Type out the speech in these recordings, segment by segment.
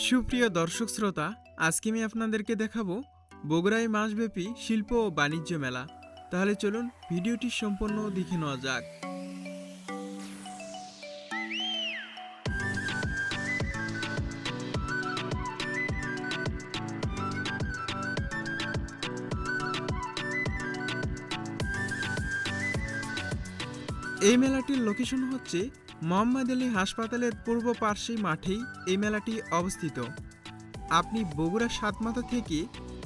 সুপ্রিয় দর্শক শ্রোতা, আজকে আমি আপনাদেরকে দেখাবো বগুড়ায় মাসব্যাপী শিল্প ও বাণিজ্য মেলা। তাহলে চলুন ভিডিওটি সম্পূর্ণ দেখে নেওয়া যাক। এই মেলাটির লোকেশন হচ্ছে মোহাম্মদ আলী হাসপাতালের পূর্ব পার্শ্বে মাঠেই এই মেলাটি অবস্থিত। আপনি বগুড়া সাতমাথা থেকে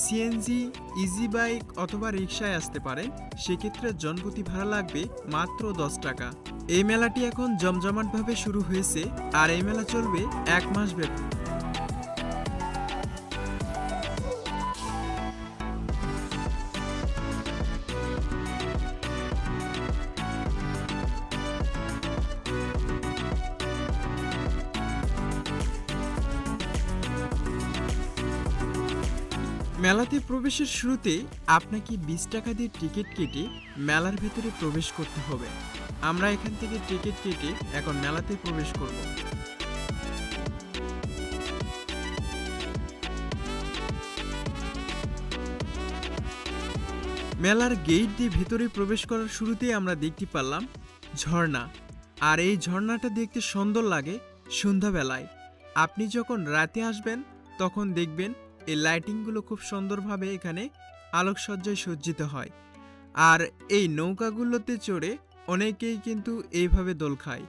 সিএনজি ইজি বাইক অথবা রিক্সায় আসতে পারেন। সেক্ষেত্রে জনপতি ভাড়া লাগবে মাত্র দশ টাকা। এই মেলাটি এখন জমজমাটভাবে শুরু হয়েছে আর এই মেলা চলবে এক মাস ব্যাপী। মেলাতে প্রবেশের শুরুতে আপনাকে বিশ টাকা দিয়ে টিকিট কেটে মেলার ভেতরে প্রবেশ করতে হবে। আমরা এখান থেকে টিকিট কেটে এখন মেলাতে প্রবেশ করব। মেলার গেট দিয়ে ভেতরে প্রবেশ করার শুরুতেই আমরা দেখতে পারলাম ঝর্ণা। আর এই ঝর্ণাটা দেখতে সুন্দর লাগে সন্ধ্যাবেলায়। আপনি যখন রাতে আসবেন, তখন দেখবেন এই লাইটিংগুলো খুব সুন্দরভাবে এখানে আলোকসজ্জায় সজ্জিত হয়। আর এই নৌকাগুলোতে চড়ে অনেকেই কিন্তু এইভাবে দোল খায়।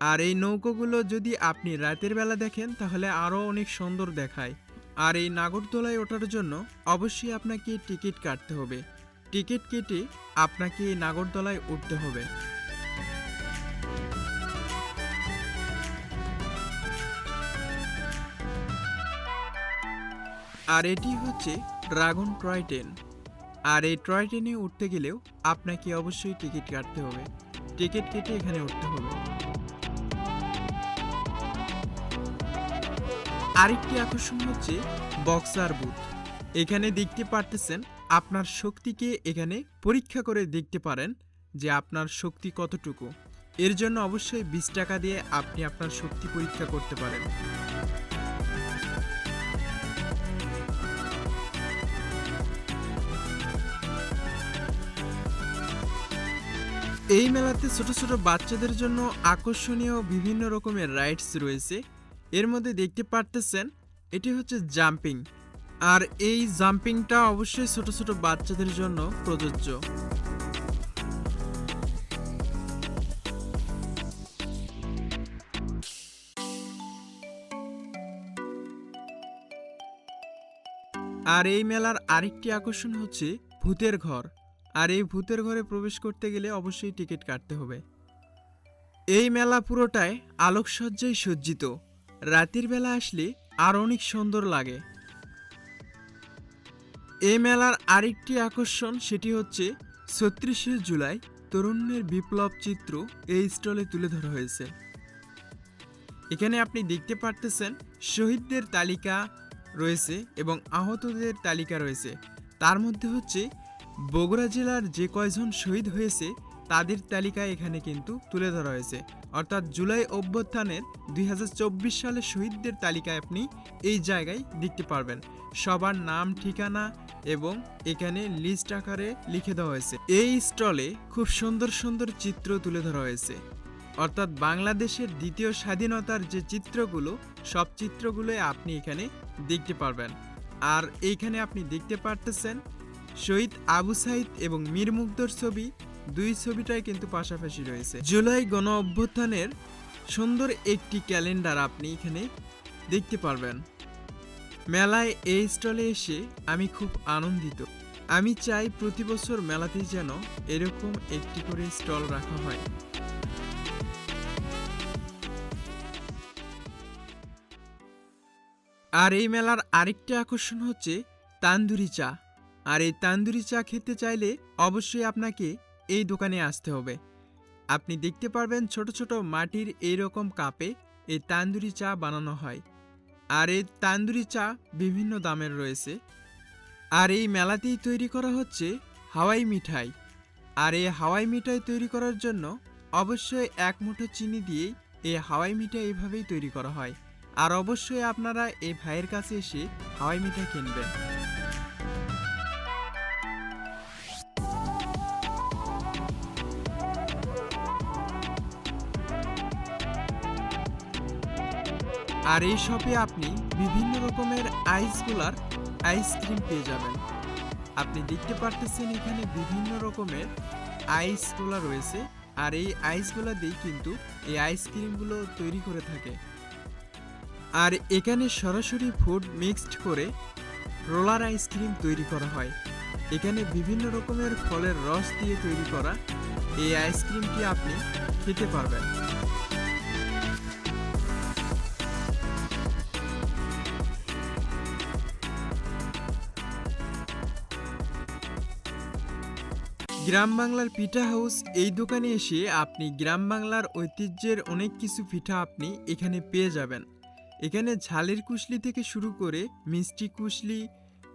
আর এই নৌকাগুলো যদি আপনি রাতের বেলা দেখেন, তাহলে আরও অনেক সুন্দর দেখায়। আর এই নাগরদোলায় ওঠার জন্য অবশ্যই আপনাকে টিকিট কাটতে হবে। টিকিট কেটে আপনাকে এই নাগরদোলায় উঠতে হবে। আর এটি হচ্ছে ড্রাগন টয় ট্রেন আর এই টয় ট্রেনে উঠতে গেলেও আপনাকে অবশ্যই টিকিট কাটতে হবে। টিকিট কেটে এখানে উঠতে হবে। আরেকটি আকর্ষণ হচ্ছে বক্সার বুথ। এখানে দেখতে পারতেছেন আপনার শক্তিকে এখানে পরীক্ষা করে দেখতে পারেন যে আপনার শক্তি কতটুকু। এর জন্য অবশ্যই বিশ টাকা দিয়ে আপনি আপনার শক্তি পরীক্ষা করতে পারেন। এই মেলাতে ছোট ছোট বাচ্চাদের জন্য আকর্ষণীয় বিভিন্ন রকমের রাইডস রয়েছে। এর মধ্যে দেখতে পারতেছেন, এটি হচ্ছে জাম্পিং। আর এই জাম্পিংটা অবশ্যই ছোট ছোট বাচ্চাদের জন্য প্রযোজ্য। আর এই মেলার আরেকটি আকর্ষণ হচ্ছে ভূতের ঘর। আর এই ভূতের ঘরে প্রবেশ করতে গেলে অবশ্যই টিকিট কাটতে হবে। এই মেলা পুরোটায় আলোকসজ্জায় সজ্জিত। রাতের বেলা আসলে আর অনেক সুন্দর লাগে। এই মেলার আরেকটি আকর্ষণ সেটি হচ্ছে ছত্রিশে জুলাই তরুণের বিপ্লব চিত্র এই স্টলে তুলে ধরা হয়েছে। এখানে আপনি দেখতে পারতেছেন শহীদদের তালিকা রয়েছে এবং আহতদের তালিকা রয়েছে। তার মধ্যে হচ্ছে বগুড়া জেলার যে কয়জন শহীদ হয়েছে, তাদের তালিকা এখানে কিন্তু তুলে ধরা হয়েছে। অর্থাৎ জুলাই অভ্যুত্থানের দুই সালে শহীদদের তালিকায় আপনি এই জায়গায় দেখতে পারবেন। সবার নাম, ঠিকানা এবং এখানে লিস্ট আকারে লিখে দেওয়া হয়েছে। এই স্টলে খুব সুন্দর সুন্দর চিত্র তুলে ধরা হয়েছে। অর্থাৎ বাংলাদেশের দ্বিতীয় স্বাধীনতার যে চিত্রগুলো, সব চিত্রগুলোই আপনি এখানে দেখতে পারবেন। আর এইখানে আপনি দেখতে পারতেছেন শহীদ আবু সাইদ এবং মীর মুগ্ধর ছবি, দুই ছবিটাই কিন্তু পাশাপাশি রয়েছে। জুলাই গণ অভ্যুত্থানের সুন্দর একটি ক্যালেন্ডার আপনি এখানে দেখতে পারবেন। মেলায় এই স্টলে এসে আমি খুব আনন্দিত। আমি চাই প্রতি বছর মেলাতে যেন এরকম একটি করে স্টল রাখা হয়। আর এই মেলার আরেকটি আকর্ষণ হচ্ছে তান্দুরি চা। আর এই তান্দুরি চা খেতে চাইলে অবশ্যই আপনাকে এই দোকানে আসতে হবে। আপনি দেখতে পারবেন ছোট ছোট মাটির এইরকম কাপে এই তান্দুরি চা বানানো হয়। আর এই তান্দুরি চা বিভিন্ন দামের রয়েছে। আর এই মেলাতেই তৈরি করা হচ্ছে হাওয়াই মিঠাই। আর এই হাওয়াই মিঠাই তৈরি করার জন্য অবশ্যই এক মুঠো চিনি দিয়েই এই হাওয়াই মিঠাই এভাবেই তৈরি করা হয়। আর অবশ্যই আপনারা এই ভাইয়ের কাছে এসে হাওয়াই মিঠাই কিনবেন। আর এই শপে আপনি বিভিন্ন রকমের আইসগুলার আইসক্রিম পেয়ে যাবেন। আপনি দেখতে পারতেছেন এখানে বিভিন্ন রকমের আইসগুলো রয়েছে। আর এই আইসগুলো দিয়ে কিন্তু এই আইসক্রিমগুলো তৈরি করে থাকে। আর এখানে সরাসরি ফুড মিক্সড করে রোলার আইসক্রিম তৈরি করা হয়। এখানে বিভিন্ন রকমের ফলের রস দিয়ে তৈরি করা এই আইসক্রিমটি আপনি খেতে পারবেন। গ্রাম বাংলার পিঠা হাউস, এই দোকানে এসে আপনি গ্রাম বাংলার ঐতিহ্যের অনেক কিছু পিঠা আপনি এখানে পেয়ে যাবেন। এখানে ঝালের কুশলি থেকে শুরু করে মিষ্টি কুশলি,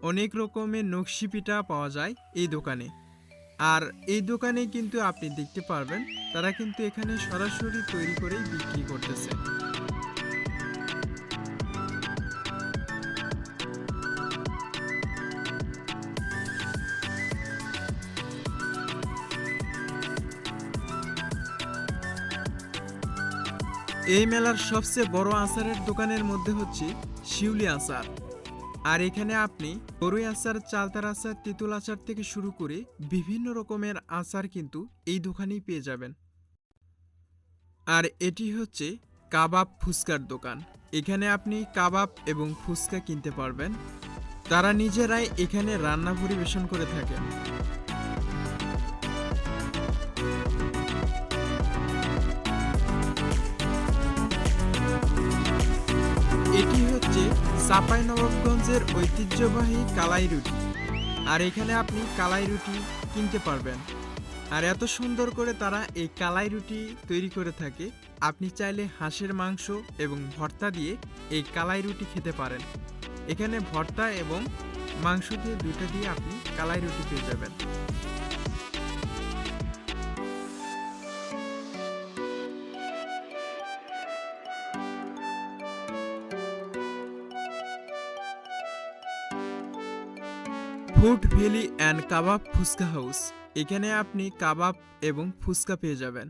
অনেক রকমের নকশি পিঠা পাওয়া যায় এই দোকানে। আর এই দোকানে কিন্তু আপনি দেখতে পারবেন, তারা কিন্তু এখানে সরাসরি তৈরি করেই বিক্রি করতেছে। এই মেলার সবচেয়ে বড় আচারের দোকানের মধ্যে হচ্ছে শিউলি আচার। আর এখানে আপনি বড়ই আচার, চালতার আচার, তেঁতুল আচার থেকে শুরু করে বিভিন্ন রকমের আচার কিন্তু এই দোকানেই পেয়ে যাবেন। আর এটি হচ্ছে কাবাব ফুচকার দোকান। এখানে আপনি কাবাব এবং ফুচকা কিনতে পারবেন। তারা নিজেরাই এখানে রান্না পরিবেশন করে থাকেন। এটি হচ্ছে নবাবগঞ্জের ঐতিহ্যবাহী কালাই রুটি। আর এখানে আপনি কালাই রুটি কিনতে পারবেন। আর এত সুন্দর করে তারা এই কালাই রুটি তৈরি করে থাকে, আপনি চাইলে হাঁসের মাংস এবং ভর্তা দিয়ে এই কালাই রুটি খেতে পারেন। এখানে ভর্তা এবং মাংস দিয়ে দুইটা দিয়ে আপনি কালাই রুটি পেয়ে যাবেন। Food valley and kebab fuchka house এখানে আপনি কাবাব এবং ফুচকা পেয়ে যাবেন।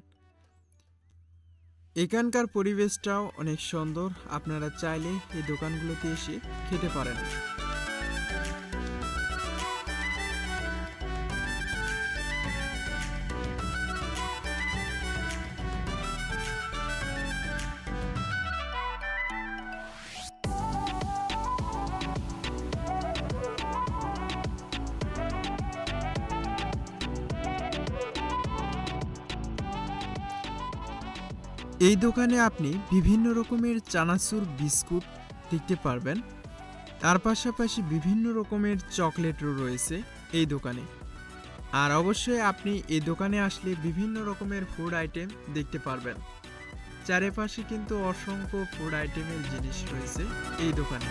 এখানকার পরিবেশটাও অনেক সুন্দর। আপনারা চাইলে এই দোকানগুলোতে এসে খেতে পারেন। এই দোকানে আপনি বিভিন্ন রকমের চানাচুর, বিস্কুট দেখতে পারবেন। তার পাশাপাশি বিভিন্ন রকমের চকলেটও রয়েছে এই দোকানে। আর অবশ্যই আপনি এই দোকানে আসলে বিভিন্ন রকমের ফুড আইটেম দেখতে পারবেন। চারিপাশে কিন্তু অসংখ্য ফুড আইটেমের জিনিস রয়েছে এই দোকানে।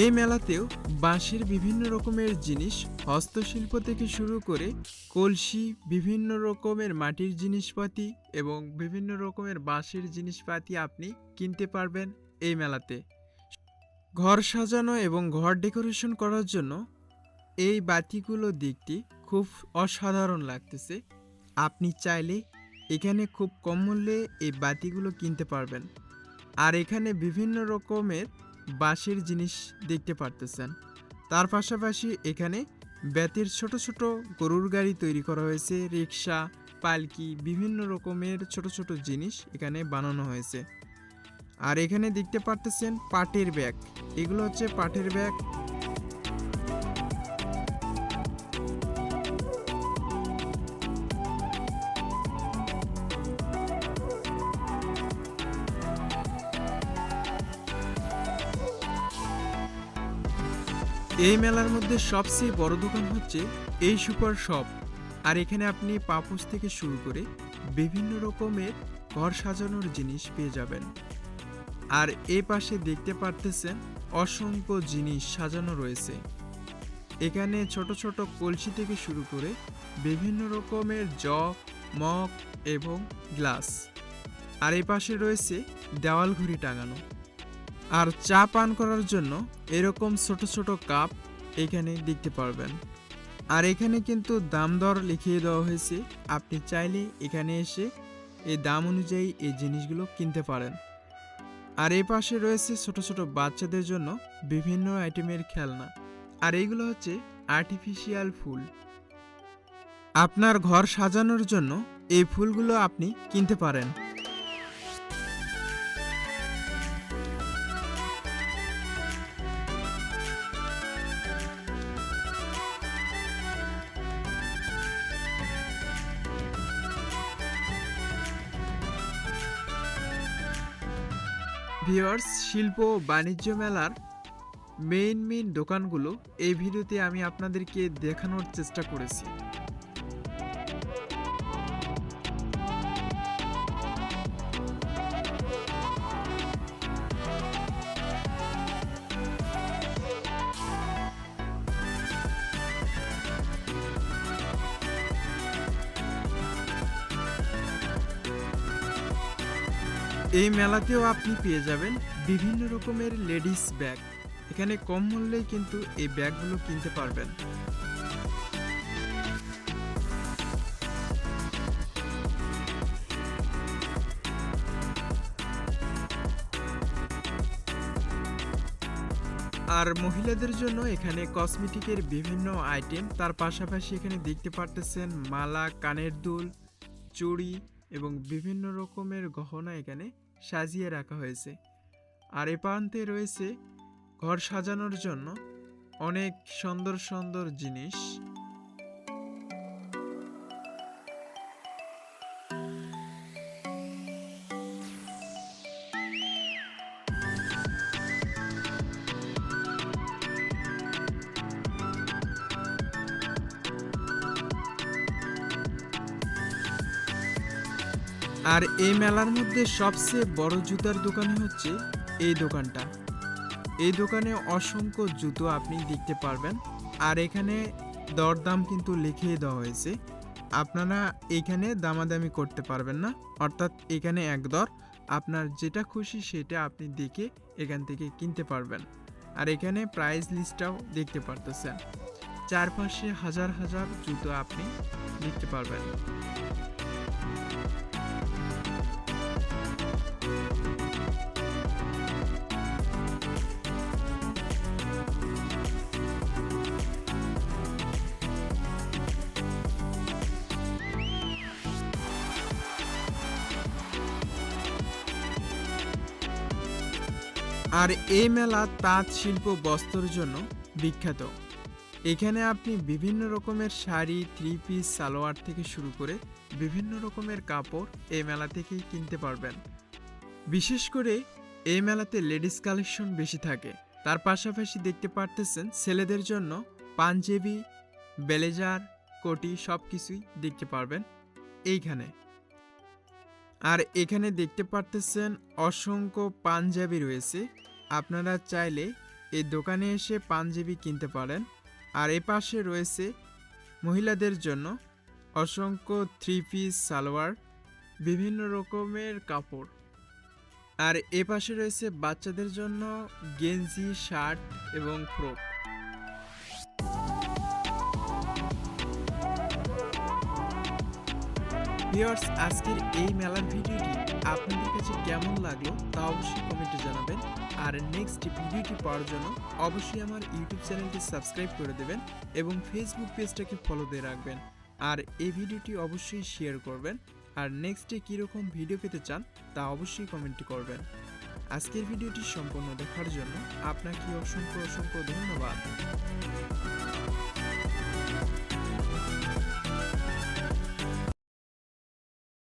এই মেলাতেও বাঁশের বিভিন্ন রকমের জিনিস, হস্তশিল্প থেকে শুরু করে কলসি, বিভিন্ন রকমের মাটির জিনিসপাতি এবং বিভিন্ন রকমের বাঁশের জিনিসপাতি আপনি কিনতে পারবেন এই মেলাতে। ঘর সাজানো এবং ঘর ডেকোরেশন করার জন্য এই বাতিগুলো দিকটি খুব অসাধারণ লাগতেছে। আপনি চাইলে এখানে খুব কম মূল্যে এই বাতিগুলো কিনতে পারবেন। আর এখানে বিভিন্ন রকমের বাঁশের জিনিস দেখতে পারতেছেন। তার পাশাপাশি এখানে ব্যাতের ছোট ছোট গরুর গাড়ি তৈরি করা হয়েছে রিক্সা পালকি, বিভিন্ন রকমের ছোট ছোট জিনিস এখানে বানানো হয়েছে। আর এখানে দেখতে পারতেছেন পাটের ব্যাগ। এগুলো হচ্ছে পাটের ব্যাগ। এই মেলার মধ্যে সবচেয়ে বড় দোকান হচ্ছে এই সুপার শপ। আর এখানে আপনি পাপোশ থেকে শুরু করে বিভিন্ন রকমের ঘর সাজানোর জিনিস পেয়ে যাবেন। আর এ পাশে দেখতে পারতেছেন অসংখ্য জিনিস সাজানো রয়েছে। এখানে ছোট ছোট কলসি থেকে শুরু করে বিভিন্ন রকমের জগ, মগ এবং গ্লাস। আর এই পাশে রয়েছে দেওয়াল ঘড়ি টাঙানো। আর চা পান করার জন্য এরকম ছোট ছোট কাপ এখানে দেখতে পারবেন। আর এখানে কিন্তু দাম দর লিখিয়ে দেওয়া হয়েছে। আপনি চাইলে এখানে এসে এই দাম অনুযায়ী এই জিনিসগুলো কিনতে পারেন। আর এই পাশে রয়েছে ছোট ছোট বাচ্চাদের জন্য বিভিন্ন আইটেমের খেলনা। আর এইগুলো হচ্ছে আর্টিফিশিয়াল ফুল। আপনার ঘর সাজানোর জন্য এই ফুলগুলো আপনি কিনতে পারেন। ভিওয়ার্স শিল্প বাণিজ্য মেলার মেইন মেইন দোকানগুলো এই ভিডিওতে আমি আপনাদেরকে দেখানোর চেষ্টা করেছি। এই মেলাতেও আপনি পেয়ে যাবেন বিভিন্ন রকমের লেডিস ব্যাগ। এখানে কম মূল্যেই কিন্তু এই ব্যাগগুলো কিনতে পারবেন। আর মহিলাদের জন্য এখানে কসমেটিকের বিভিন্ন আইটেম, তার পাশাপাশি এখানে দেখতে পারতেছেন মালা, কানের দুল, চুড়ি এবং বিভিন্ন রকমের গহনা এখানে সাজিয়ে রাখা হয়েছে। আর এ প্রান্তে রয়েছে ঘর সাজানোর জন্য অনেক সুন্দর সুন্দর জিনিস। আর এই মেলার মধ্যে সবচেয়ে বড় জুতার দোকানই হচ্ছে এই দোকানটা। এই দোকানে অসংখ্য জুতো আপনি দেখতে পারবেন। আর এখানে দরদাম কিন্তু লিখিয়ে দেওয়া হয়েছে। আপনারা এখানে দামাদামি করতে পারবেন না। অর্থাৎ এখানে এক দর। আপনার যেটা খুশি সেটা আপনি দেখে এখান থেকে কিনতে পারবেন। আর এখানে প্রাইস লিস্টটাও দেখতে পারতেছেন। চারপাশে হাজার হাজার জুতো আপনি দেখতে পারবেন। আর এই মেলা তাঁত শিল্প বস্ত্রের জন্য বিখ্যাত। এখানে আপনি বিভিন্ন রকমের শাড়ি থ্রি পিস সালোয়ার থেকে শুরু করে বিভিন্ন রকমের কাপড় এই মেলা থেকেই কিনতে পারবেন। বিশেষ করে এই মেলাতে লেডিস কালেকশন বেশি থাকে। তার পাশাপাশি দেখতে পারতেছেন ছেলেদের জন্য পাঞ্জাবি, ব্লেজার, কোটি সব কিছুই দেখতে পারবেন এইখানে। আর এখানে দেখতে পারতেছেন অসংখ্য পাঞ্জাবি রয়েছে। আপনারা চাইলে এই দোকানে এসে পাঞ্জাবি কিনতে পারেন। আর এ পাশে রয়েছে মহিলাদের জন্য অসংখ্য থ্রি পিস সালোয়ার, বিভিন্ন রকমের কাপড়। আর এ পাশে রয়েছে বাচ্চাদের জন্য গেঞ্জি, শার্ট এবং ফ্রক ভিউয়ার্স, আজকের এই মেলার ভিডিওটি আপনাদের কাছে কেমন লাগল তা অবশ্যই কমেন্টে জানাবেন। আর নেক্সট ভিডিওটি পাওয়ার জন্য অবশ্যই আমার ইউটিউব চ্যানেলটি সাবস্ক্রাইব করে দেবেন এবং ফেসবুক পেজটাকে ফলো দিয়ে রাখবেন। আর এই ভিডিওটি অবশ্যই শেয়ার করবেন। আর নেক্সটে কীরকম ভিডিও পেতে চান তা অবশ্যই কমেন্টে করবেন। আজকের ভিডিওটি সম্পূর্ণ দেখার জন্য আপনাকে অসংখ্য অসংখ্য ধন্যবাদ।